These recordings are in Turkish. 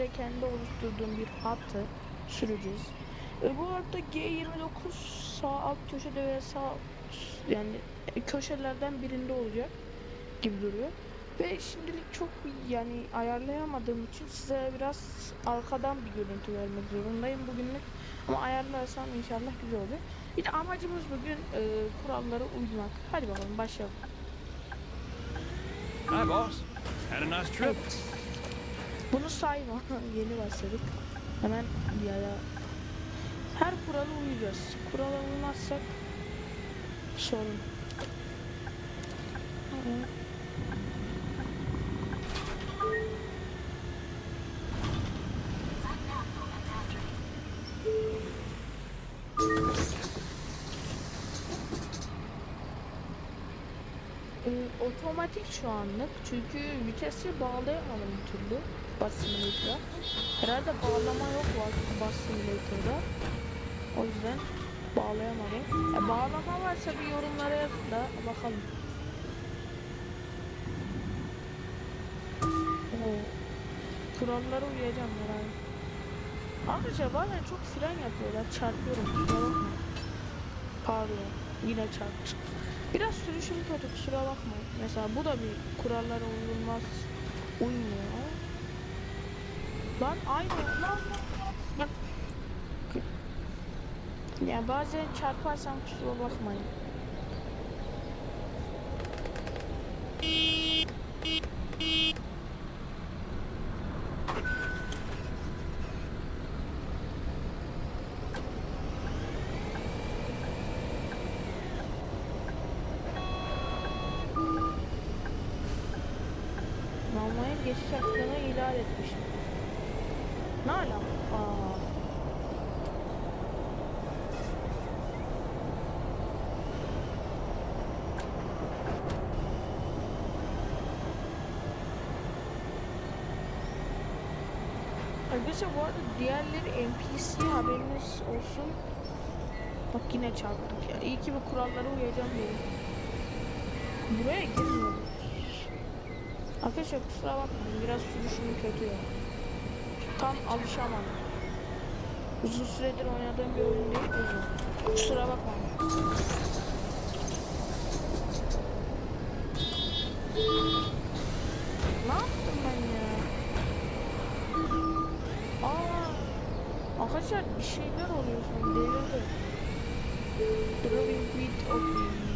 de kendi oluşturduğum bir hattı süreceğiz. E, bu hatta G29 sağ alt köşede veya sağ yani köşelerden birinde olacak gibi duruyor. Ve şimdilik çok yani ayarlayamadığım için size biraz arkadan bir görüntü vermek zorundayım bugünlük. Ama ayarlarsam inşallah güzel olur. İşte amacımız bugün e, kurallara uymak. Hadi bakalım başlayalım. Hi, boss. Had a nice trip. Evet. Bunu sayma. Yeni başladık. Hemen ya. Her kurala uyacağız. Kurala uymazsak sorun. Evet. Ee, otomatik şu anlık çünkü vitesi bağlayamadım bir türlü bas simulator'a. Herhalde bağlama yok bas simulator'da. O yüzden bağlayamadım. E, bağlama varsa bir yorumlara yazın da bakalım. Oo. Kurallara uyacağım herhalde. Arkadaşlar bazen çok fren yapıyorlar. Çarpıyorum. Pardon. Yine çarptım. Biraz sürüşüm kötü kusura bakmayın. Mesela bu da bir kurallara uyulmaz. Uymuyor. Lan aynı lan. Bak. Ya bazen çarparsam kusura bakmayın. Arkadaşlar bu arada diğerleri NPC haberiniz olsun. Bak yine çarptık ya. İyi ki bu kurallara uyacağım diye. Buraya girmiyoruz. Arkadaşlar kusura bakmayın biraz sürüşüm kötü ya. Tam alışamadım. Uzun süredir oynadığım bir oyun değil yüzden. Kusura bakmayın. Arkadaşlar bir şeyler oluyor son devirde. Driving with obedience.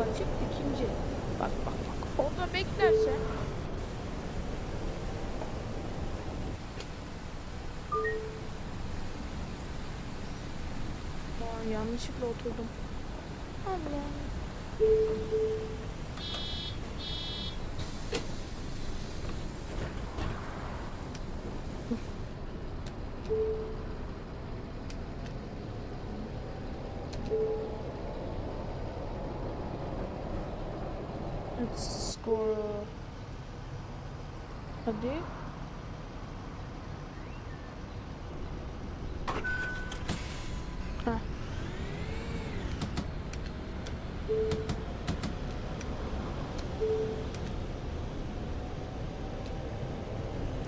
Açık? İkinci. Bak bak bak. Orada beklersen Aa, yanlışlıkla oturdum. Allah. Heh.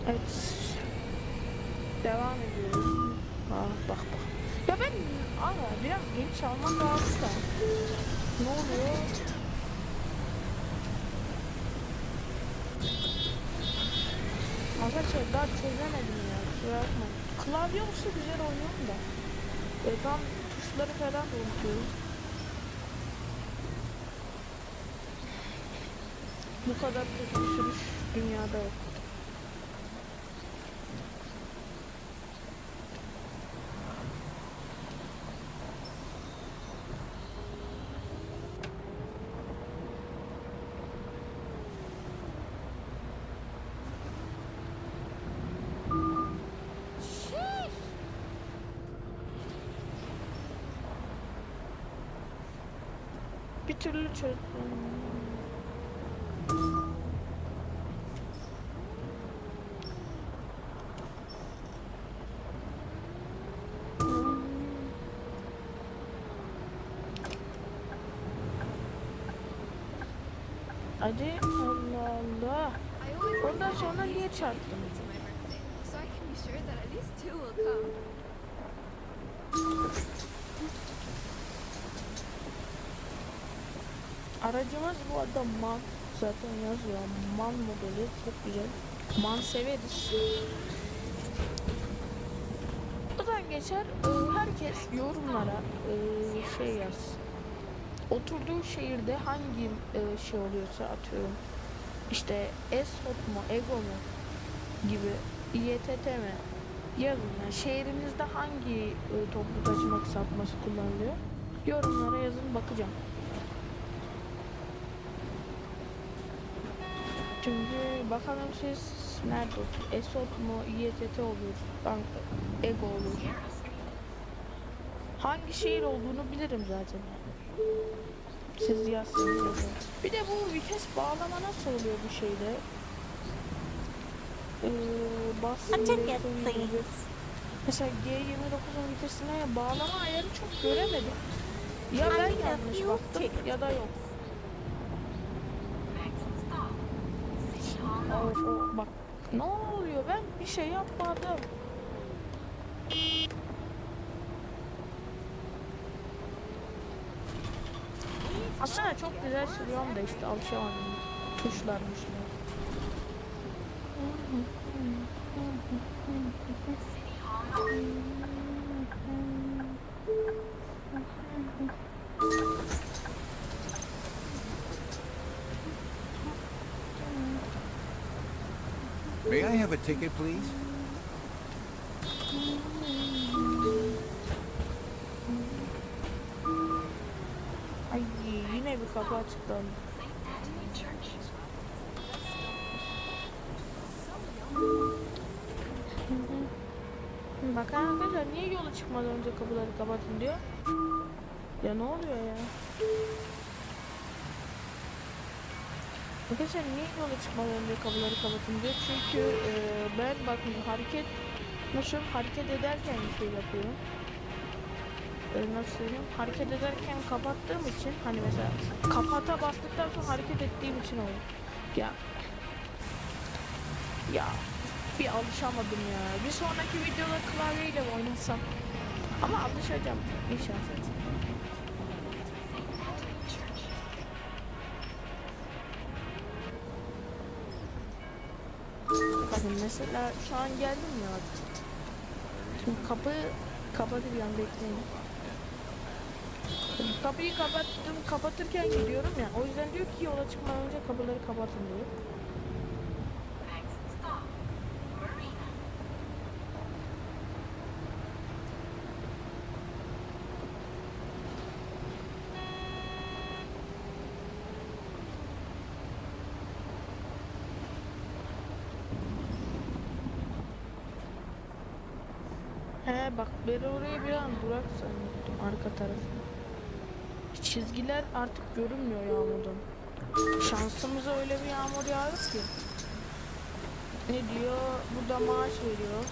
Evet. Devam ediyorum. Ah bak bak. Ya ben ama biraz genç almam lazım da. Ne oluyor? Arkadaşlar daha çözemedim ya. Kusura bakmayın. Klavye olsa güzel oynuyorum da. E, tam tuşları falan da unutuyorum. Bu kadar bir sürüş dünyada yok. Türlü çöz... Hadi Allah Allah. Ondan sonra niye birthday, so I can be sure that at least two will come. Aracımız bu arada MAN zaten yazıyor. MAN modeli çok güzel. MAN severiz. Buradan geçer herkes yorumlara e, şey yaz. Oturduğu şehirde hangi e, şey oluyorsa atıyorum. İşte Esot mu, Ego mu gibi İETT mi yazın. Yani şehrinizde hangi e, toplu taşıma kısaltması kullanılıyor? Yorumlara yazın bakacağım. Çünkü bakalım siz nerede otur? Esot mu, İETT olur, Bank- Ego olur. Hangi şehir olduğunu bilirim zaten. Siz yazsanız yazın. Bir de bu vites bağlama nasıl oluyor bu şeyde? Ee, please. Mesela G29'un vitesine bağlama ayarı çok göremedim. Ya ben yanlış baktım ya da yok. O, o, bak ne oluyor ben bir şey yapmadım. Aslında çok güzel sürüyorum da işte alışamadım. Tuşlar a ticket, please? Ay yine bir kapı açıklandı. Bakın arkadaşlar niye yola çıkmadan önce kapıları kapatın diyor. Ya ne oluyor ya? Arkadaşlar niye yola çıkmadan önce kapıları kapatın diyor. Çünkü e, ben bakın hareket nasıl hareket ederken bir şey yapıyorum. E, nasıl söyleyeyim? Hareket ederken kapattığım için hani mesela kapata bastıktan sonra hareket ettiğim için oluyor. Ya ya bir alışamadım ya. Bir sonraki videoda klavyeyle oynasam? Ama alışacağım inşallah. Bakın mesela şu an geldim ya. Şimdi kapı kapatacağım bekleyin. Şimdi Kapıyı kapattım, kapatırken gidiyorum ya. O yüzden diyor ki yola çıkmadan önce kapıları kapatın diyor. He bak ben durak zannettim arka tarafı. Çizgiler artık görünmüyor yağmurdan. Şansımıza öyle bir yağmur yağıyor ki. Ne diyor? Burada maaş veriyor.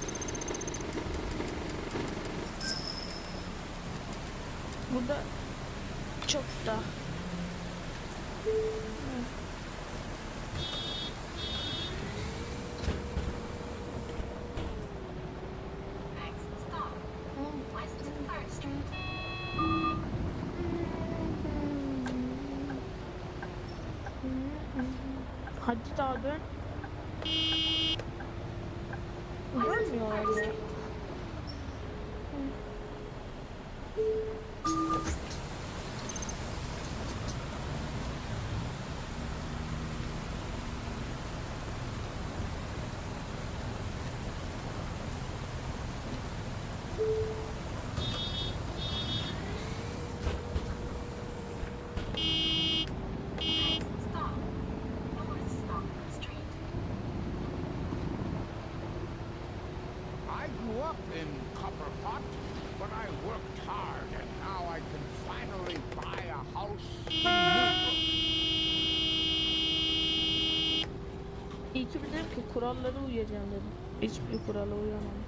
Burada çok da. Hadi daha dön. Dönmüyorlar ya. I grew up in Copper Pot, but I worked hard, and now I can finally buy a house iyi ki bilirim ki kurallara uyacağım dedim. Hiçbir kurala uyamam.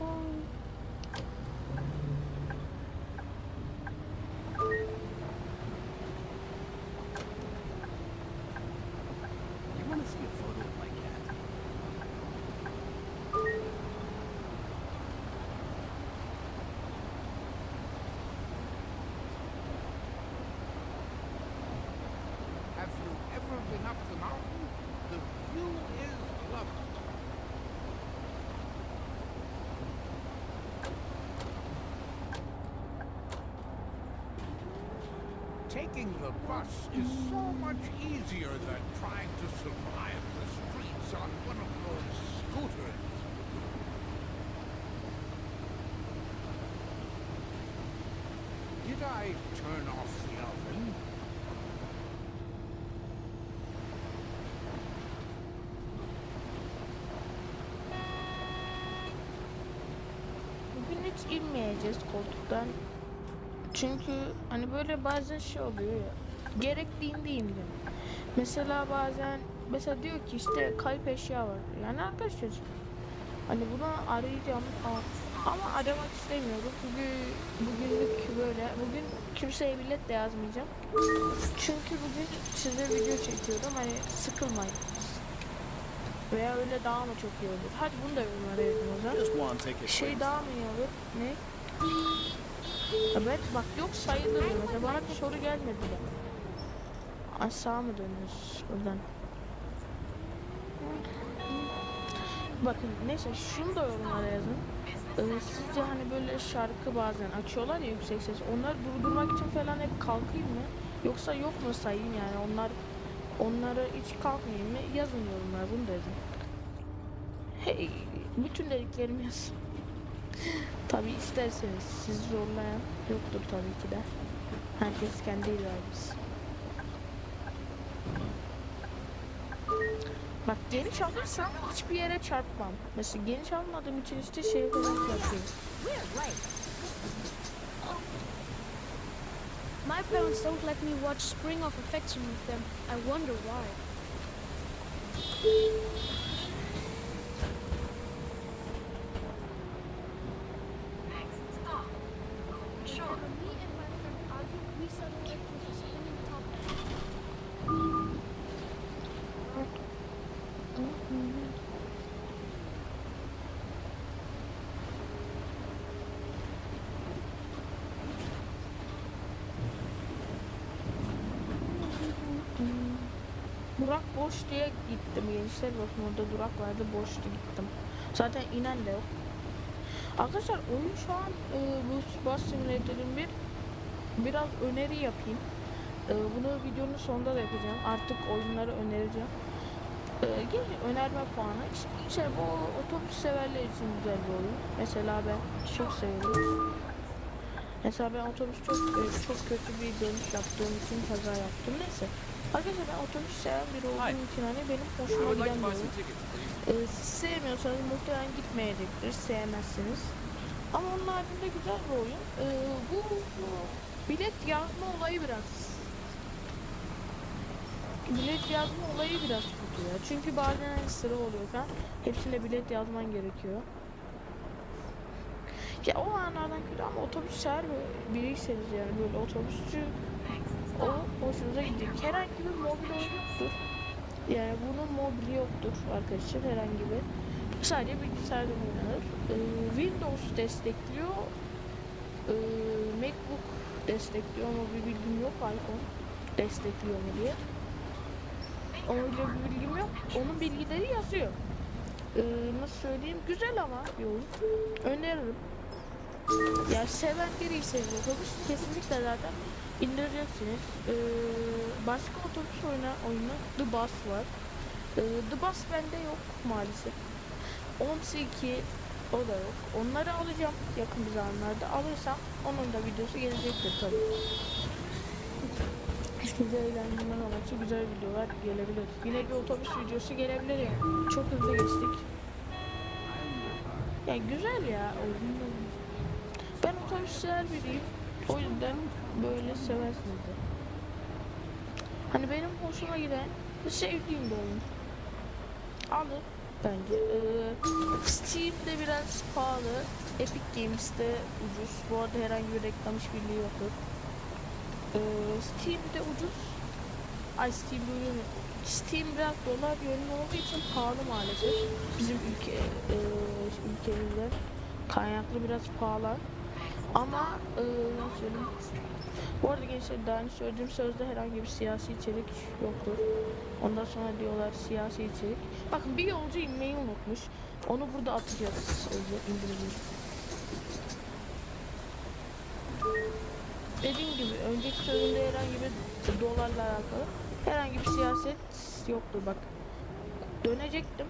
Ay. You want to see a photo of my cat? Have you ever been up the mountain? The view is lovely. Taking the bus is so much easier than trying to survive the streets on one of those scooters. Did I turn off the oven? Bugün hiç inmeyeceğiz koltuktan. Çünkü hani böyle bazen şey oluyor ya. Gerektiğinde indim. Mesela bazen mesela diyor ki işte kayıp eşya var. Yani arkadaşlar hani bunu arayacağım ama aramak istemiyorum. Çünkü bugünlük böyle. Bugün kimseye bilet de yazmayacağım. Çünkü bugün size video çekiyorum. Hani sıkılmayın. Veya öyle daha mı çok iyi olur? Hadi bunu da yorumlara yazın o zaman. Şey daha mı iyi olur? Ne? Evet bak yok sayılır. Mesela bana bir soru gelmedi de. Aşağı mı dönüyoruz buradan? Bakın neyse şunu da yorumlara yazın. Ee, sizce hani böyle şarkı bazen açıyorlar ya yüksek ses. Onları durdurmak için falan hep kalkayım mı? Yoksa yok mu sayayım yani onlar onları hiç kalkmayayım mı? Yazın yorumlara bunu da yazın. Hey, bütün dediklerimi yazın. Tabi isterseniz sizi zorlayan yoktur tabii ki de. Herkes kendi iradesi. Bak geniş alırsam hiçbir yere çarpmam. Mesela geniş almadığım için işte şey falan yapıyorum. My parents don't let me watch Spring of Affection with them. I wonder why. Durak boş diye gittim gençler bakın orada durak vardı boştu gittim. Zaten inen de yok. Arkadaşlar oyun şu an e, bu Bus Simulator'ın bir biraz öneri yapayım. E, bunu videonun sonunda da yapacağım. Artık oyunları önereceğim. E, gelin önerme puanı. İşte, işte bu otobüs severler için güzel bir oyun. Mesela ben çok seviyorum. Mesela ben otobüs çok e, çok kötü bir dönüş yaptığım için kaza yaptım. Neyse. Arkadaşlar ben otobüs seven biri olduğum için hani benim hoşuma giden bir oyun. Ee, sevmiyorsanız muhtemelen gitmeyecektir. Sevmezsiniz. Ama onun haricinde güzel bir oyun. Ee, bu, bu bilet yazma olayı biraz bilet yazma olayı biraz ya. Çünkü bazen hani sıra oluyor falan. Hepsine bilet yazman gerekiyor. Ya o anlardan kötü ama otobüs sever bir- biriyseniz yani böyle otobüsçü o hoşunuza gidecek. Herhangi bir mobil yoktur. Yani bunun mobili yoktur arkadaşlar herhangi bir. Sadece bilgisayarda oynanır. Ee, Windows destekliyor. Ee, MacBook destekliyor ama bir bilgim yok. iPhone destekliyor mu diye. Öyle bir bilgim yok. Onun bilgileri yazıyor. Ee, nasıl söyleyeyim? Güzel ama bir. Öneririm. Ya seven biriyseniz otobüs kesinlikle zaten indireceksiniz. Ee, başka otobüs oyna oyunu The Bus var. Ee, The Bus bende yok maalesef. Omsi 2 o da yok. Onları alacağım yakın bir zamanlarda. Alırsam onun da videosu gelecektir tabii. Size eğlendirmen amaçlı güzel videolar gelebilir. Yine bir otobüs videosu gelebilir yani. Çok hızlı geçtik. Ya güzel ya Ben otobüs sever biriyim. O yüzden böyle seversiniz de. Hani benim hoşuma giden, sevdiğim bir oyun. alın bence. Ee, Steam'de biraz pahalı. Epic Games'te ucuz. Bu arada herhangi bir reklam işbirliği yoktur. Ee, Steam'de ucuz. Ay Steam'de ucuz. Steam biraz dolar yönlü olduğu için pahalı maalesef. Bizim ülke e, ülkemizde kaynaklı biraz pahalı. Ama e, nasıl söyleyeyim? Bu arada gençler daha önce söylediğim sözde herhangi bir siyasi içerik yoktur. Ondan sonra diyorlar siyasi içerik. Bakın bir yolcu inmeyi unutmuş. Onu burada atacağız. İndireceğiz. Dediğim gibi önceki sözümde herhangi bir dolarla alakalı herhangi bir siyaset yoktur bak. Dönecektim.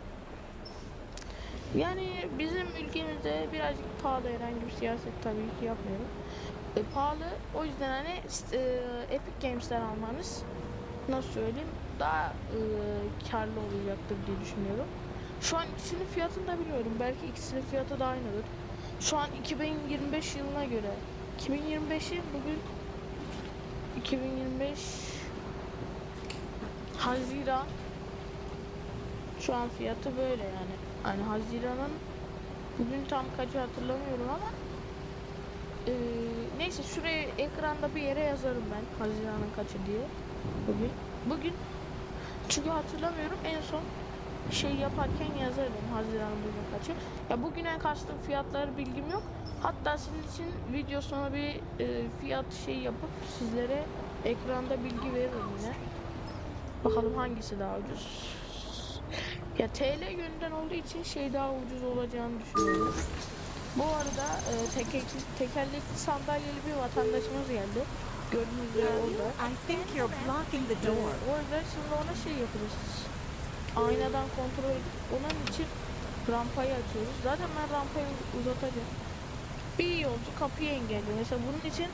Yani bizim ülkemizde birazcık pahalı herhangi bir siyaset tabii ki yapmıyorum. E, pahalı o yüzden hani e, Epic Games'ten almanız nasıl söyleyeyim daha e, karlı olacaktır diye düşünüyorum. Şu an ikisinin fiyatını da biliyorum. Belki ikisinin fiyatı da aynıdır. Şu an 2025 yılına göre 2025'i bugün 2025 Haziran şu an fiyatı böyle yani. Hani Haziran'ın bugün tam kaçı hatırlamıyorum ama eee, neyse şuraya ekranda bir yere yazarım ben Haziran'ın kaçı diye bugün. Bugün çünkü hatırlamıyorum en son şey yaparken yazarım Haziran'ın bugün kaçı. Ya bugüne kastım fiyatları bilgim yok. Hatta sizin için video sonu bir e, fiyat şey yapıp sizlere ekranda bilgi veririm yine. Bakalım hangisi daha ucuz. Ya TL yönünden olduğu için şey daha ucuz olacağını düşünüyorum. Bu arada e, tekerlekli, tekerlekli sandalyeli bir vatandaşımız geldi. Gördüğünüz üzere orada. I think you're blocking the door. o yüzden şimdi ona şey yapacağız. Aynadan kontrol edip onun için rampayı açıyoruz. Zaten ben rampayı uzatacağım. Bir yolcu kapıyı engelliyor. Mesela bunun için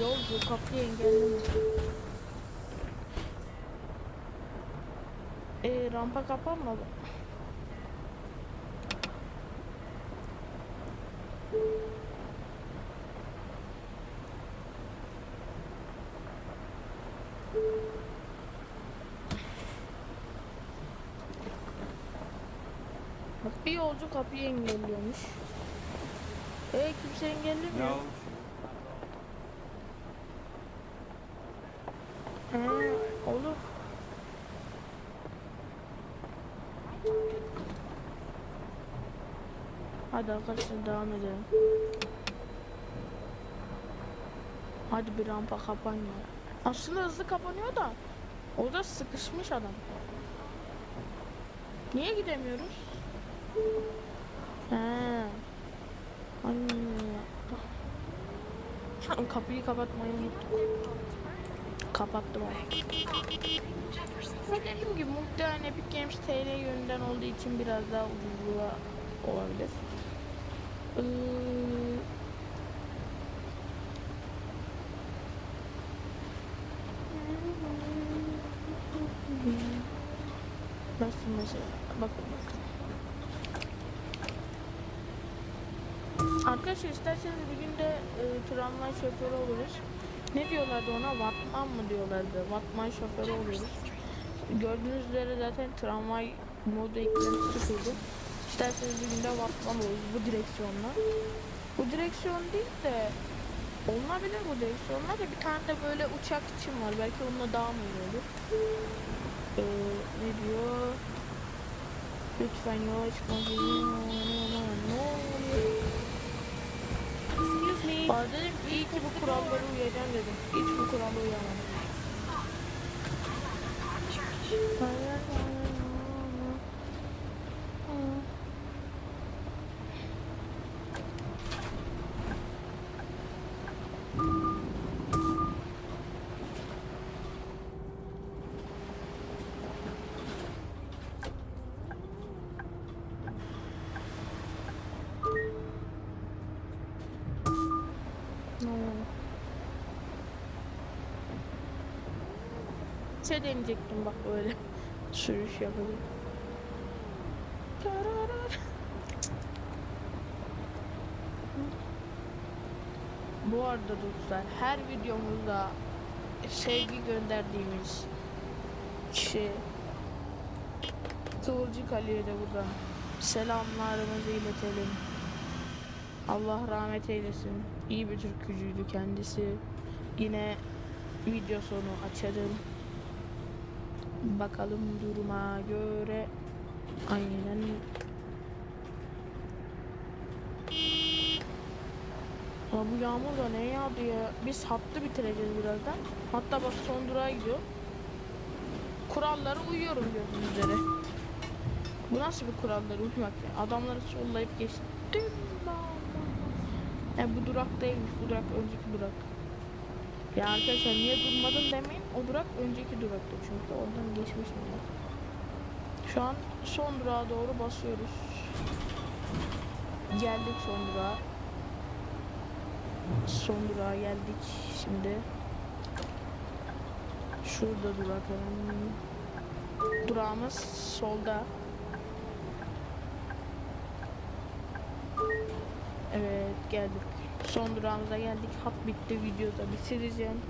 yolcu kapıyı engellemiyor. Ee, rampa kapanmadı. Bak bir yolcu kapıyı engelliyormuş. E kimse engellemiyor. He, olur. Hadi arkadaşlar devam edelim. Hadi bir rampa kapan ya. Aslında hızlı kapanıyor da orada sıkışmış adam. Niye gidemiyoruz? He. Anne. Kapıyı kapatmayı unuttuk. Kapattım onu. Dediğim gibi muhtemelen Epic Games TL yönünden olduğu için biraz daha ucuzluğa olabilir. Ee, Nasıl mesela? Bakın bakın. Arkadaşlar isterseniz bir gün de e, tramvay şoförü oluruz. Ne diyorlardı ona? Vatman mı diyorlardı? Vatman şoförü oluruz. Gördüğünüz üzere zaten tramvay modu eklentisi kurdu. İsterseniz bir gün de Vatman oluruz bu direksiyonla. Bu direksiyon değil de olunabilir bu direksiyonla da bir tane de böyle uçak için var. Belki onunla daha mı iyi olur? Ee, ne diyor? Lütfen yola? Excuse me. Bana dedim iyi ki bu kurallara uyacağım dedim. Hiç bu kurala uyamadım. Şey deneyecektim bak böyle sürüş. Tararar. Bu arada dostlar her videomuzda sevgi gönderdiğimiz kişi Kıvılcık Ali'ye de buradan selamlarımızı iletelim. Allah rahmet eylesin. İyi bir türkücüydü kendisi. Yine video sonu açarım. Bakalım duruma göre. Aynen. Ama bu yağmur da ne yağdı ya? Biz hattı bitireceğiz birazdan. Hatta bak son durağa gidiyor. Kurallara uyuyorum gördüğünüz üzere. Bu nasıl bir kurallara uymak ya? Adamları sollayıp geçtim. E bu durak değilmiş. Bu durak önceki durak. Ya arkadaşlar niye durmadın demeyin. O durak önceki duraktı çünkü oradan geçmişim ben. Şu an son durağa doğru basıyoruz. Geldik son durağa. Son durağa geldik şimdi. Şurada durak. Durağımız solda. Evet geldik. Son durağımıza geldik. Hat bitti. Videoda bitireceğim.